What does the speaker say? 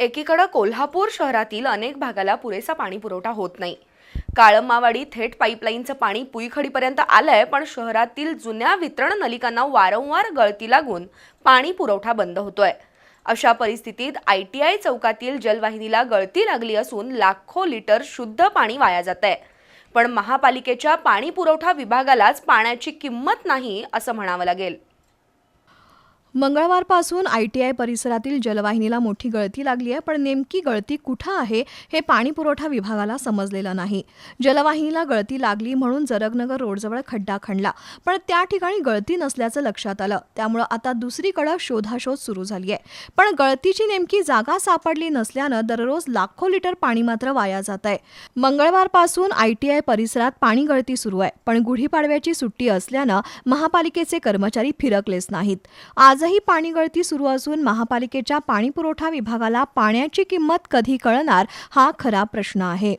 एकीकडं कोल्हापूर शहरातील अनेक भागाला पुरेसा पाणी पुरवठा होत नाही. काळंबावाडी थेट पाईपलाईनचं पाणी पुईखडीपर्यंत आलंय पण शहरातील जुन्या वितरण नलिकांना वारंवार गळती लागून पाणी पुरवठा बंद होतोय. अशा परिस्थितीत आय टी आय चौकातील जलवाहिनीला गळती लागली असून लाखो लिटर शुद्ध पाणी वाया जात आहे पण महापालिकेच्या पाणी पुरवठा विभागालाच पाण्याची किंमत नाही असं म्हणावं लागेल. मंगळवारपासून आय टी आय परिसरातील जलवाहिनीला मोठी गळती लागली आहे पण नेमकी गळती कुठं आहे हे पाणी पुरवठा विभागाला समजलेलं नाही. जलवाहिनीला गळती लागली म्हणून जरगनगर रोडजवळ खड्डा खणला पण त्या ठिकाणी गळती नसल्याचं लक्षात आलं. त्यामुळं आता दुसरीकडे शोधाशोध सुरू झाली आहे. पण गळतीची नेमकी जागा सापडली नसल्यानं दररोज लाखो लिटर पाणी मात्र वाया जात आहे. मंगळवारपासून आय टी आय परिसरात पाणी गळती सुरू आहे पण गुढीपाडव्याची सुट्टी असल्यानं महापालिकेचे कर्मचारी फिरकलेच नाहीत. आज आजही पाणी गळती सुरू असून महापालिकेच्या पाणी पुरवठा विभागाला पाण्याची किंमत कधी कळणार हा खरा प्रश्न आहे.